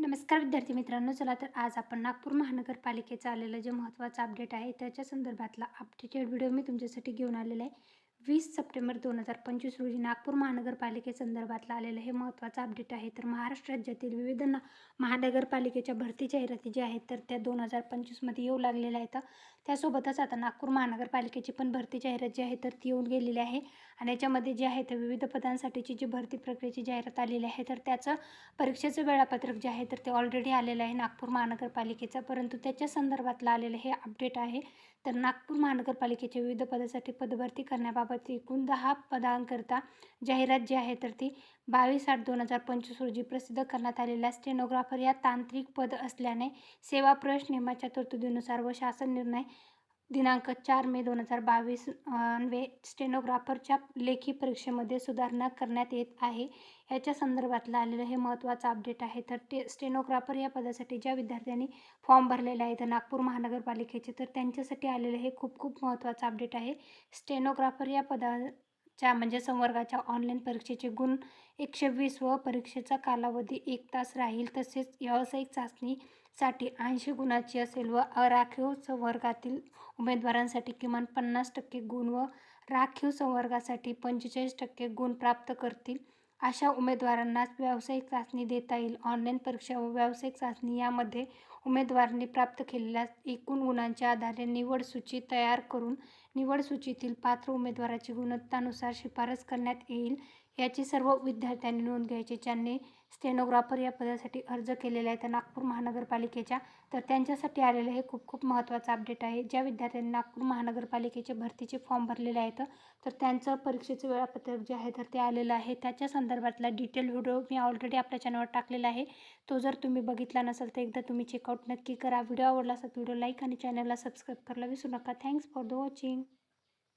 नमस्कार विद्यार्थी मित्रांनो चला तर आज आपण नागपूर महानगरपालिकेचं आलेलं जे महत्त्वाचं अपडेट आहे त्याच्या संदर्भातला अपडेटेड व्हिडिओ मी तुमच्यासाठी घेऊन आलेला आहे. वीस सप्टेंबर दोन हजार पंचवीस रोजी नागपूर महानगरपालिकेसंदर्भातलं आलेलं हे महत्त्वाचं अपडेट आहे. तर महाराष्ट्र राज्यातील विविध ना महानगरपालिकेच्या भरती जाहिराती ज्या आहेत तर त्या दोन हजार पंचवीसमध्ये येऊ लागलेल्या आहेत. त्यासोबतच आता नागपूर महानगरपालिकेची पण भरती जाहिरात जी आहे तर ती येऊन गेलेली आहे. आणि याच्यामध्ये जे आहे तर विविध पदांसाठीची जी भरती प्रक्रियेची जाहिरात आलेली आहे तर त्याचं परीक्षेचं वेळापत्रक जे आहे तर ते ऑलरेडी आलेलं आहे नागपूर महानगरपालिकेचं. परंतु त्याच्या संदर्भातलं आलेलं हे अपडेट आहे. तर नागपूर महानगरपालिकेच्या विविध पदासाठी पदभरती करण्याबाबत एकूण दहा पदांकरता जाहिरात जी आहे तर ती बावीस आठ दोन हजार पंचवीस रोजी प्रसिद्ध करण्यात आलेल्या स्टेनोग्राफर या तांत्रिक पद असल्याने सेवा प्रवेश नियमाच्या तरतुदीनुसार व शासन निर्णय दिनांक चार मे दोन हजार बावीस अन्वे स्टेनोग्राफरच्या लेखी परीक्षेमध्ये सुधारणा करण्यात येत आहे. याच्या संदर्भातलं आलेलं हे महत्त्वाचं अपडेट आहे. तर ते स्टेनोग्राफर या पदासाठी ज्या विद्यार्थ्यांनी फॉर्म भरलेले आहे तर नागपूर महानगरपालिकेचे तर त्यांच्यासाठी आलेलं हे खूप खूप महत्त्वाचं अपडेट आहे. स्टेनोग्राफर या पदा च्या म्हणजे संवर्गाच्या ऑनलाईन परीक्षेचे गुण एकशे वीस व परीक्षेचा कालावधी एक तास राहील तसेच व्यावसायिक चाचणीसाठी ऐंशी गुणाची असेल व अराखीव संवर्गातील उमेदवारांसाठी किमान पन्नास टक्के गुण व राखीव संवर्गासाठी पंचेचाळीस टक्के गुण प्राप्त करतील. अशा उमेदवारांनाच व्यावसायिक चाचणी देता येईल. ऑनलाईन परीक्षा व व्यावसायिक चाचणी यामध्ये उमेदवारांनी प्राप्त केलेल्या एकूण गुणांच्या आधारे निवड सूची तयार करून निवड सूचीतील पात्र उमेदवाराची गुणवत्तानुसार शिफारस करण्यात येईल याची सर्व विद्यार्थ्यांनी नोंद घ्यायची. ज्यांनी स्टेनोग्राफर या पदासाठी अर्ज केलेला आहे तर नागपूर महानगरपालिकेच्या तर त्यांच्यासाठी आलेलं हे खूप खूप महत्त्वाचं अपडेट आहे. ज्या विद्यार्थ्यांनी नागपूर महानगरपालिकेचे भरतीचे फॉर्म भरलेले आहेत तर त्यांचं परीक्षेचं वेळापत्रक जे आहे तर ते आलेलं आहे. त्याच्या संदर्भातला डिटेल व्हिडिओ मी ऑलरेडी आपल्या चॅनलवर टाकलेला आहे. तो जर तुम्ही बघितला नसेल तर एकदा तुम्ही चेकआउट नक्की करा. व्हिडिओ आवडला असेल व्हिडिओ लाईक आणि चॅनलला सबस्क्राईब करायला विसरू नका. Thanks for the watching